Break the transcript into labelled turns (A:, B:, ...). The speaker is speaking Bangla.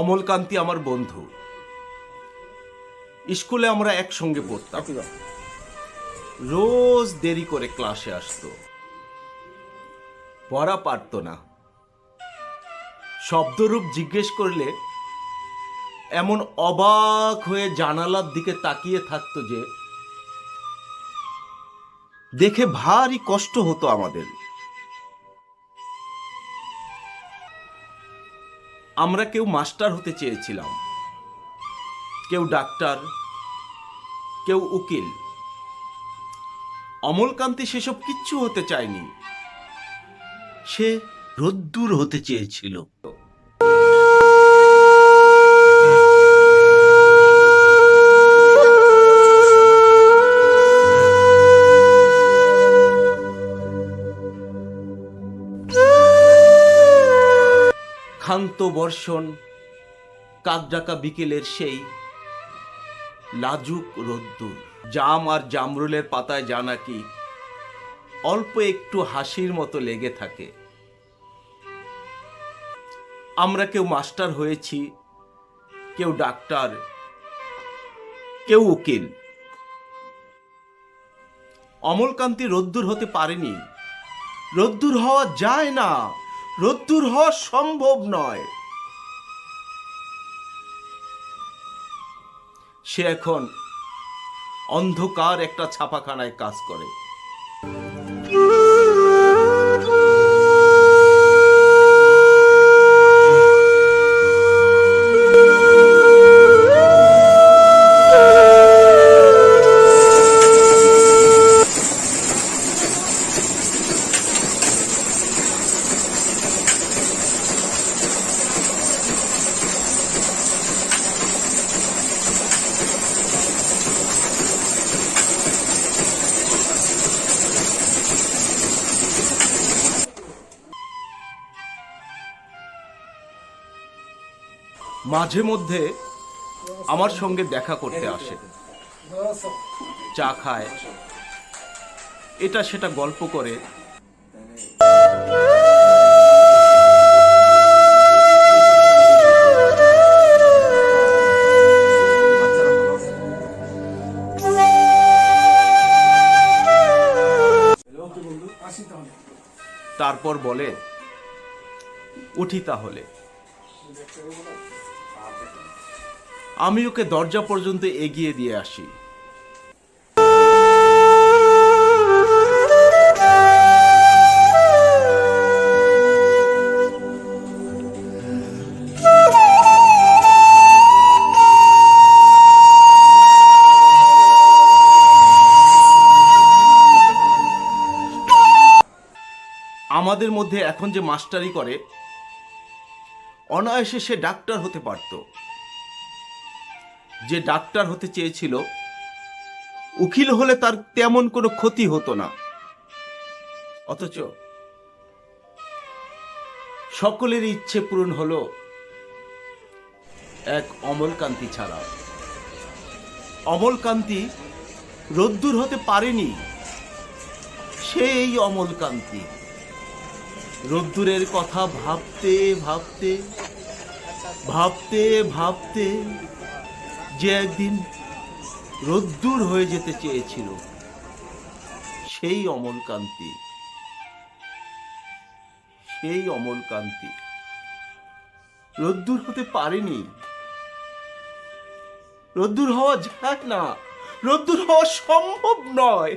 A: অমলকান্তি আমার বন্ধু। স্কুলে আমরা একসঙ্গে পড়তাম। রোজ দেরি করে ক্লাসে আসতো। পড়া পারতো না। শব্দরূপ জিজ্ঞেস করলে এমন অবাক হয়ে জানালার দিকে তাকিয়ে থাকতো যে দেখে ভারী কষ্ট হতো আমাদের। আমরা কেউ মাস্টার হতে চেয়েছিলাম। কেউ ডাক্তার, কেউ উকিল। অমলকান্তি সেসব কিচ্ছু হতে চায়নি। সে রোদ্দুর হতে চেয়েছিল। ক্ষান্ত বর্ষণ কাকডাকা বিকেলের সেই লাজুক রোদ্দুর। জাম আর জামরুলের পাতায় জানা কি অল্প একটু হাসির মতো লেগে থাকে। আমরা কেউ মাস্টার হয়েছি, কেউ ডাক্তার, কেউ উকিল। অমলকান্তি রোদ্দুর হতে পারেনি। রোদ্দুর হওয়া যায় না। রোদ্দুর হওয়া সম্ভব নয়। সে এখন অন্ধকার একটা ছাপাখানায় কাজ করে। মাঝে মধ্যে আমার সঙ্গে দেখা করতে আসে। চা খায়। এটা সেটা গল্প করে। তারপর বলে, উঠি তাহলে। আমি ওকে দরজা পর্যন্ত এগিয়ে দিয়ে আসি। আমাদের মধ্যে এখন যে মাস্টারি করে, অনায়াসে সে ডাক্তার হতে পারত। যে ডাক্তার হতে চেয়েছিল, উকিল হলে তার তেমন কোনো ক্ষতি হতো না। অথচ সকলের ইচ্ছে পূরণ হলো এক অমলকান্তি ছাড়া। অমলকান্তি রোদ্দুর হতে পারেনি। সেই অমলকান্তি রোদ্দুরের কথা ভাবতে ভাবতে ভাবতে ভাবতে যে একদিন রোদ্দুর হয়ে যেতে চেয়েছিল, সেই অমলকান্তি সেই অমলকান্তি। রোদ্দুর হতে পারেনি। রোদ্দুর হওয়া যায় না, রোদ্দুর হওয়া সম্ভব নয়।